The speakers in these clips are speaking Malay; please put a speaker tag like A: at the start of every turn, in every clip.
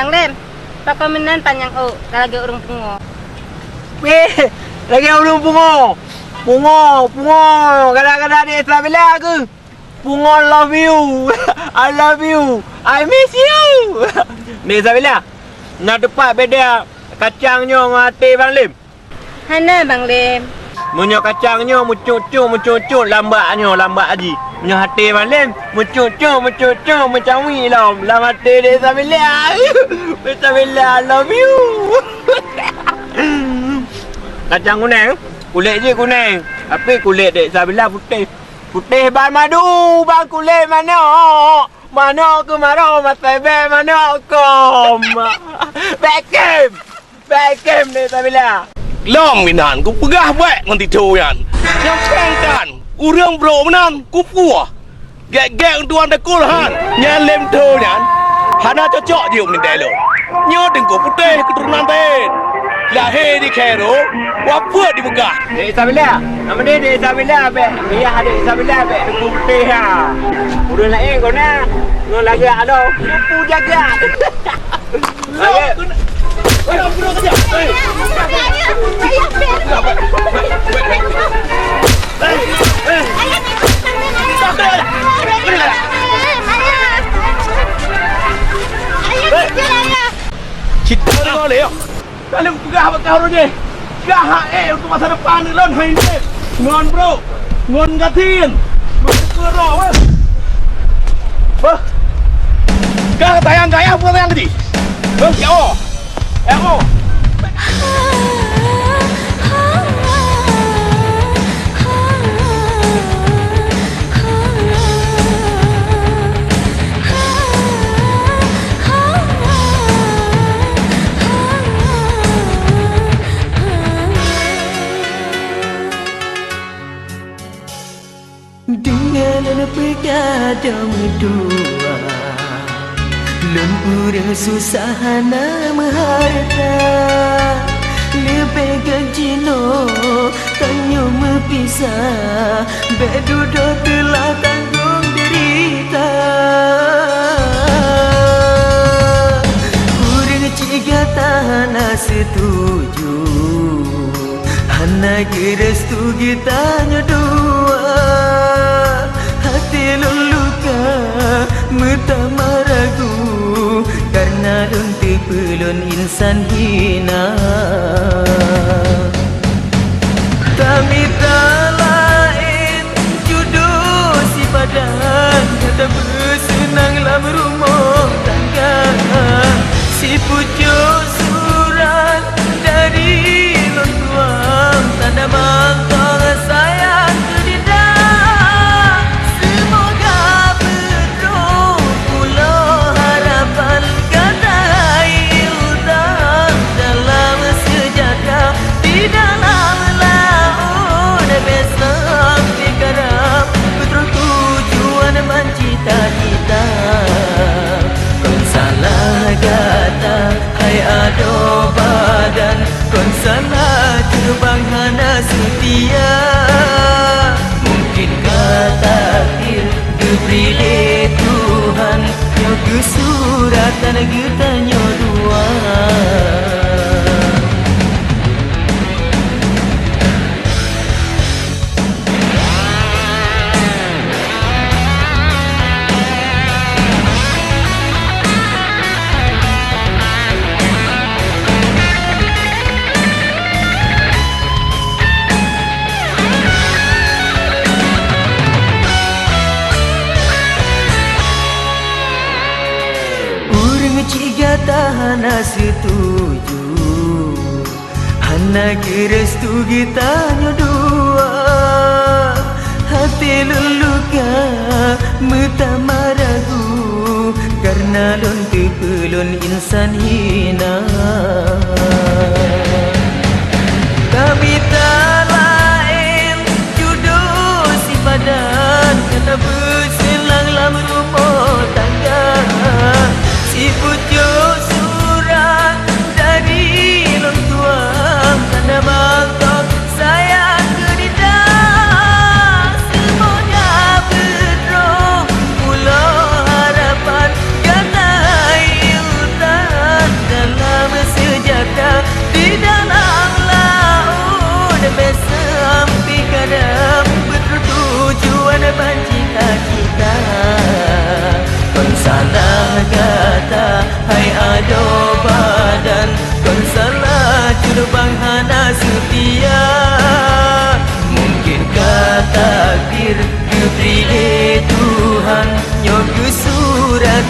A: Bang Lem, pakomenan panjang o, talaga urong pungo.
B: Weh, lagi ulung pungo. Pungo, pungo. Kadang-kadang dia Islam bila ke? Pungo love you. I love you. I miss you. Ni Isabella. Nak depan beda kacangnya dengan hati Bang Lim.
A: Hana Bang Lem,
B: Munyo kacangnya mucucu mucucu lambatnya lambat aji. Munyo hati Bang Lim mucucu mucucu macam wi lam. Lam hati dia Isabella. Isabella I love you. Kacang kuning, kulit je kuning. Tapi kulit dek Isabella putih. Putih ban madu, bang kulit mana? Mana ke mana? Masa be mana kom? Beckham. Beckham dek Isabella.
C: Long minan ku pegah baik ngan titu yan. Ceng kan. urang bro menang kupu gek gek tuan de kul han nyan lem tho nyan hana cho cho diu ni de lo nyo ding ko pute ko turnan te la he di khero
B: wa pu di muka de sabila amne de sabila be ya ha de sabila be ko pute ha urang la e ko na no la ga ado kupu jaga Ayo,
C: ayo, ayo, ayo, ayo, ayo, ayo, ayo, ayo, ayo, ayo, ayo, ayo, Kalau pegah apa kau ni? Gah eh untuk masa depan ni lon hai ni. Ngon bro. Ngon gatin. Ngon kero weh. Bah. Gah tayang gaya bukan tayang tadi. Bah, ya oh. Ya oh.
D: Pegadam dua. Urang susah nama harta. Lebih gajino Tanya mepisah Bedudo telah tanggung derita. Urang ciga tanah setuju. Hana gerestu kita dua Metama ragu Karena lunti pelun insan hina hana setia Mungkin takdir Diberi Tuhan. Yang kesuratan getanya tahana setuju. Hana kerestu kita dua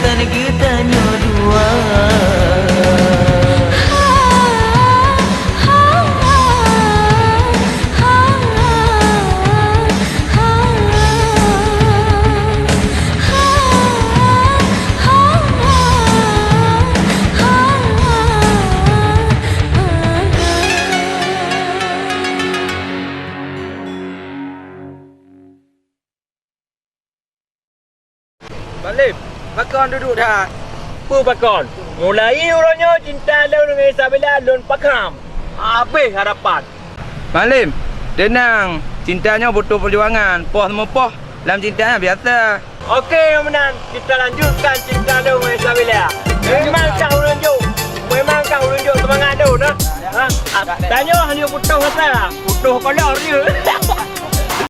D: mantan kita nyo dua
B: Valeu! Pakon duduk dah. Apa pakon? Mulai orangnya cinta lu dengan Isabella lun pakam. Habis harapan. Balim, tenang. Cintanya butuh perjuangan. Poh semua poh. Dalam cintanya biasa. Okey, Menan. Kita lanjutkan cinta lu dengan Isabella. Memang kau tunjuk. Memang kau tunjuk semangat tu, nah. Ha? Tanya hanya butuh apa? Butuh kolor je.